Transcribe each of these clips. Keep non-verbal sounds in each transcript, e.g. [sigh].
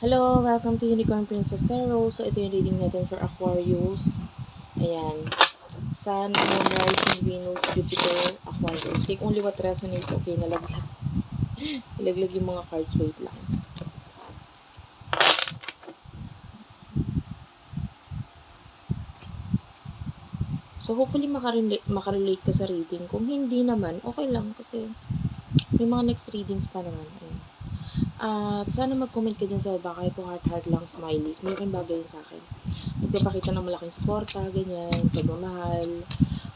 Hello! Welcome to Unicorn Princess Tarot. So, ito yung reading natin for Aquarius. Ayan. Sun, Moon, Rising, Venus, Jupiter, Aquarius. Take only what resonates. Okay, nalaglag. [laughs] nalaglag yung mga cards. Wait lang. So, hopefully makarelate, makarelate ka sa reading. Kung hindi naman, okay lang kasi may mga next readings pa naman. Ayan. At sana mag-comment ka dyan sa baba kahit po heart-heart lang, smileys. Malaking bagay yun sa akin. Nagpapakita ng malaking suporta, ganyan, pagmamahal.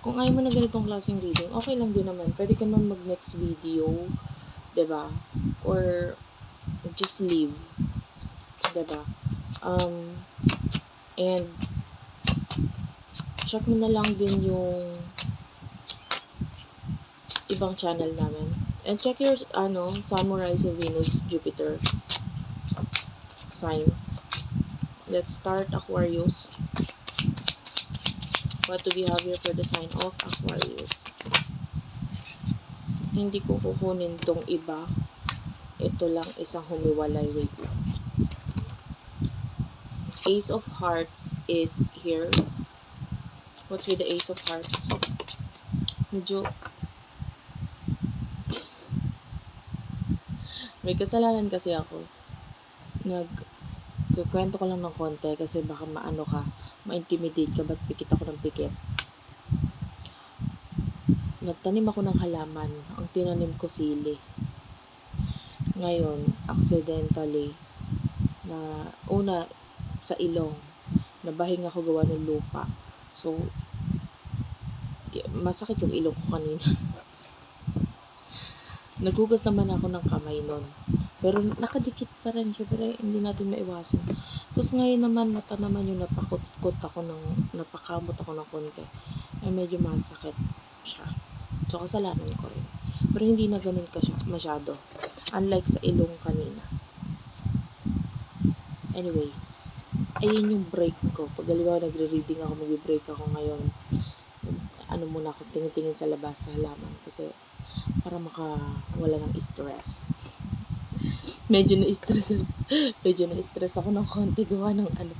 Kung ayaw mo na ganitong klaseng reading, okay lang din naman. Pwede ka naman mag-next video, ba Or just leave. ba Um, and check mo na lang din yung ibang channel namin. And check your, ano, Moon, Rising, Venus, Jupiter sign. Let's start Aquarius. What do we have here for the sign of Aquarius? Hindi ko kukunin tong iba. Ito lang isang humiwalay. Wait lang. Ace of Hearts is here. What's with the Ace of Hearts? Medyo May kasalanan kasi ako. Nag kukwento ko lang ng konti kasi baka maano ka, ma-intimidate ka, ba't pikit ako ng pikit. Nagtanim ako ng halaman. Ang tinanim ko sili. Ngayon, accidentally, na una, sa ilong, nabahing ako gawa ng lupa. So, masakit yung ilong ko kanina. [laughs] Naghugas naman ako ng kamay nun. Pero nakadikit pa rin siya, hindi natin maiwasan. Tapos ngayon naman, mata naman yung napakot-kot ako ng, napakamot ako ng konti. Ay medyo masakit siya. So, kasalanan ko rin. Pero hindi na ganun ka siya, masyado. Unlike sa ilong kanina. Anyway, ayun yung break ko. Pag halimbawa nagre-reading ako, magbe-break ako ngayon, ano muna ako, tingin-tingin sa labas, sa halaman. Kasi, para makawala ng stress. medyo na-stress, medyo na-stress ako ng konti gawa ng ano.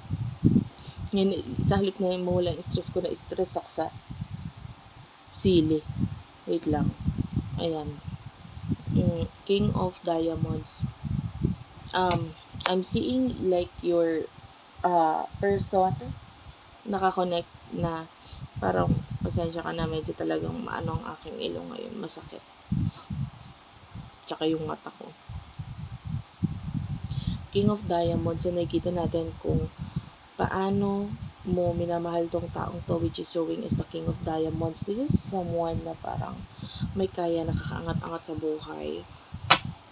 Ngayon, sa halip na mawala yung stress ko, na-stress ako sa sili. Wait lang. Ayan. King of Diamonds. Um, I'm seeing like your uh, person nakakonect na parang pasensya ka na medyo talagang maano ang aking ilong ngayon masakit. Tsaka yung mata ko. King of Diamonds so nakikita natin kung paano mo minamahal tong taong to which is showing is the King of Diamonds. This is someone na parang may kaya nakakaangat-angat sa buhay.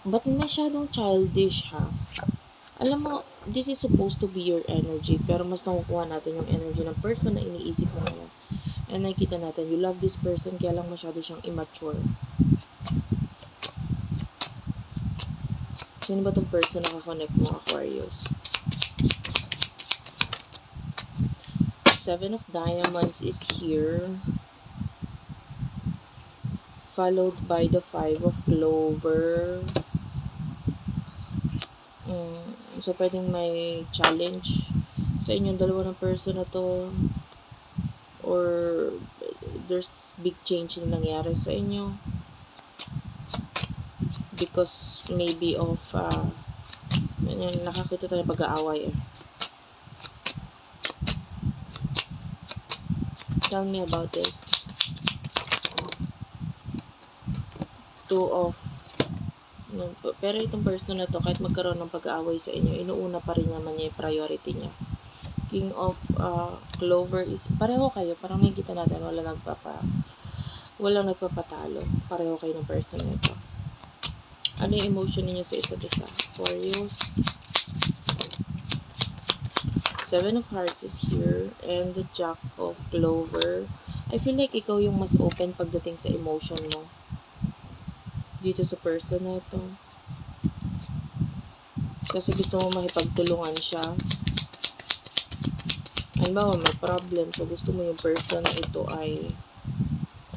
But masyadong childish ha? Alam mo, this is supposed to be your energy, pero mas nakukuha natin yung energy ng person na iniisip mo ngayon. And nakikita natin, you love this person, kaya lang masyado siyang immature. Sino ba tong person na kakonect mo, Aquarius? Seven of Diamonds is here. Followed by the Five of Clover. Mm, so, pwedeng may challenge sa inyong dalawa ng person na to. Or there's big change na nangyari sa inyo. Because maybe of uh, nakakita tayo pag-aaway eh. Tell me about this. Two of pero itong person na to, kahit magkaroon ng pag-aaway sa inyo, inuuna pa rin naman niya yung priority niya. King of uh, Clover is, pareho kayo, parang nakikita natin, wala nagpapa, walang nagpapatalo. Pareho kayo ng person na ito. Ano yung emotion niyo sa isa't isa? Aquarius. Seven of Hearts is here, and the Jack of Clover. I feel like ikaw yung mas open pagdating sa emotion mo dito sa person na ito. Kasi gusto mo makipagtulungan siya. Halimbawa, may problem. So, gusto mo yung person ito ay...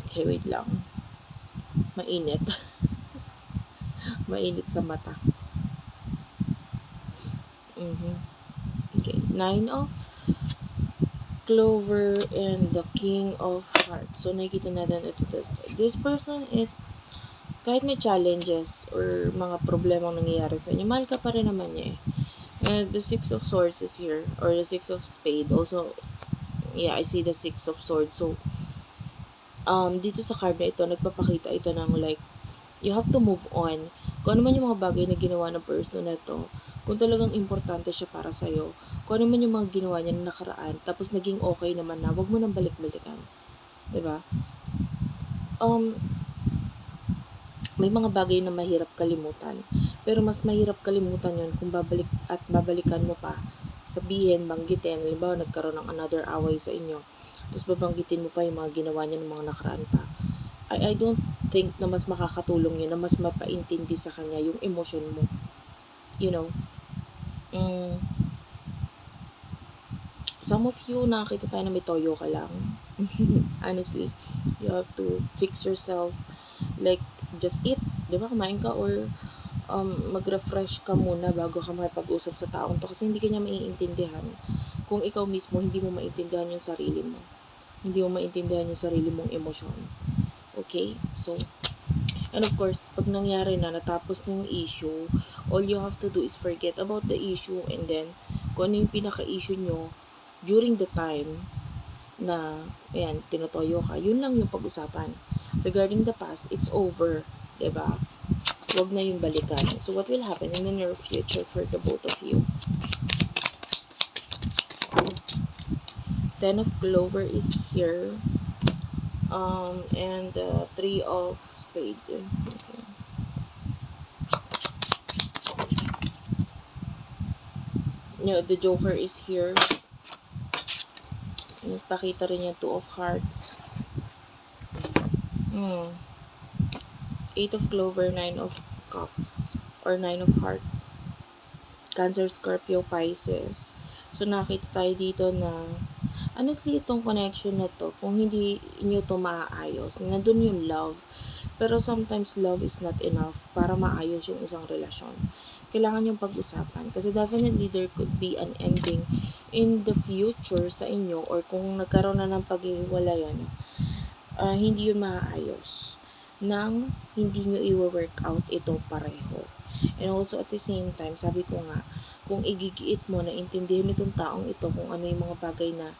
Okay, wait lang. Mainit. [laughs] Mainit sa mata. Mhm. Okay. Nine of Clover and the King of Hearts. So, nakikita natin ito. This, person is kahit may challenges or mga problemang nangyayari sa inyo, mahal ka pa rin naman niya eh. And the Six of Swords is here. Or the Six of Spade. Also, yeah, I see the Six of Swords. So, um, dito sa card na ito, nagpapakita ito ng like, you have to move on. Kung ano man yung mga bagay na ginawa ng person na ito, kung talagang importante siya para sa'yo, kung ano man yung mga ginawa niya na nakaraan, tapos naging okay naman na, wag mo nang balik-balikan. ba? Um, may mga bagay na mahirap kalimutan. Pero mas mahirap kalimutan yon kung babalik at babalikan mo pa. Sabihin, banggitin, halimbawa nagkaroon ng another away sa inyo. Tapos babanggitin mo pa yung mga ginawa niya ng mga nakaraan pa. I, I don't think na mas makakatulong yun, na mas mapaintindi sa kanya yung emotion mo. You know? Mm, some of you, nakakita tayo na may toyo ka lang. [laughs] Honestly, you have to fix yourself. Like, just eat. Di ba? Kumain ka or um, mag-refresh ka muna bago ka makipag-usap sa taong to kasi hindi ka niya maiintindihan. Kung ikaw mismo, hindi mo maintindihan yung sarili mo. Hindi mo maintindihan yung sarili mong emosyon. Okay? So, and of course, pag nangyari na, natapos na yung issue, all you have to do is forget about the issue and then, kung ano yung pinaka-issue nyo during the time na, ayan, tinotoyo ka, yun lang yung pag-usapan. Regarding the past, it's over. 'di ba? Huwag na yung balikan. So, what will happen in the near future for the both of you? Ten of Clover is here. Um, and uh, Three of Spade. Okay. Yeah, the Joker is here. Nagpakita rin yung Two of Hearts. Hmm. Eight of Clover, Nine of Cups, or Nine of Hearts. Cancer, Scorpio, Pisces. So, nakita tayo dito na honestly, itong connection na to, kung hindi nyo to maaayos, nandun yung love. Pero sometimes love is not enough para maayos yung isang relasyon. Kailangan yung pag-usapan. Kasi definitely there could be an ending in the future sa inyo or kung nagkaroon na ng paghiwalayan, uh, hindi yun maaayos nang hindi nyo i-work out ito pareho. And also at the same time, sabi ko nga, kung igigiit mo na intindihin nitong taong ito kung ano yung mga bagay na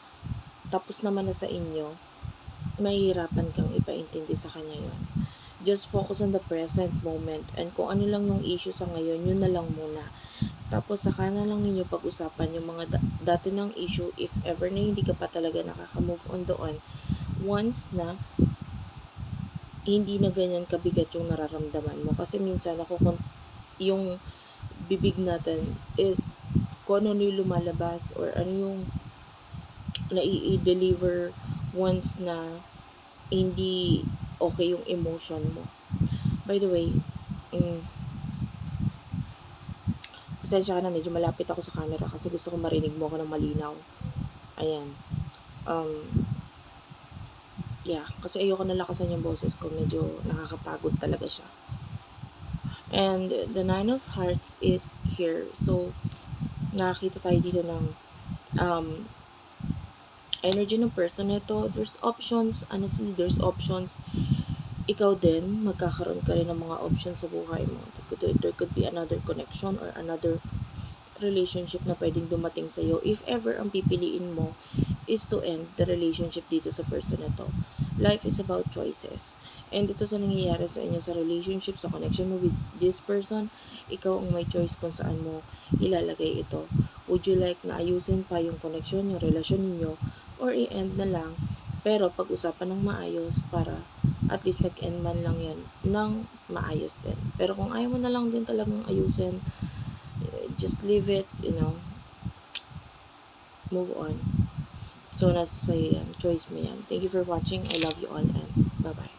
tapos naman na sa inyo, mahihirapan kang ipaintindi sa kanya yon. Just focus on the present moment and kung ano lang yung issue sa ngayon, yun na lang muna. Tapos saka na lang ninyo pag-usapan yung mga da- dati ng issue if ever na hindi ka pa talaga nakaka-move on doon. Once na hindi na ganyan kabigat yung nararamdaman mo. Kasi minsan ako yung bibig natin is kung ano yung lumalabas or ano yung nai-deliver once na hindi okay yung emotion mo. By the way, mm, pasensya ka na, medyo malapit ako sa camera kasi gusto ko marinig mo ako ng malinaw. Ayan. Um, yeah, kasi ayoko na lakasan yung boses ko. Medyo nakakapagod talaga siya. And the Nine of Hearts is here. So, nakakita tayo dito ng um, energy ng person nito. There's options. Honestly, there's options. Ikaw din, magkakaroon ka rin ng mga options sa buhay mo. There could, there could be another connection or another relationship na pwedeng dumating sa'yo. If ever ang pipiliin mo is to end the relationship dito sa person na to. Life is about choices. And ito sa nangyayari sa inyo sa relationship, sa connection mo with this person, ikaw ang may choice kung saan mo ilalagay ito. Would you like na ayusin pa yung connection, yung relasyon ninyo, or i-end na lang, pero pag-usapan ng maayos para at least nag-end man lang yan ng maayos din. Pero kung ayaw mo na lang din talagang ayusin, just leave it, you know, move on. So, nasa sa'yo yan. Choice mo yan. Thank you for watching. I love you all and bye-bye.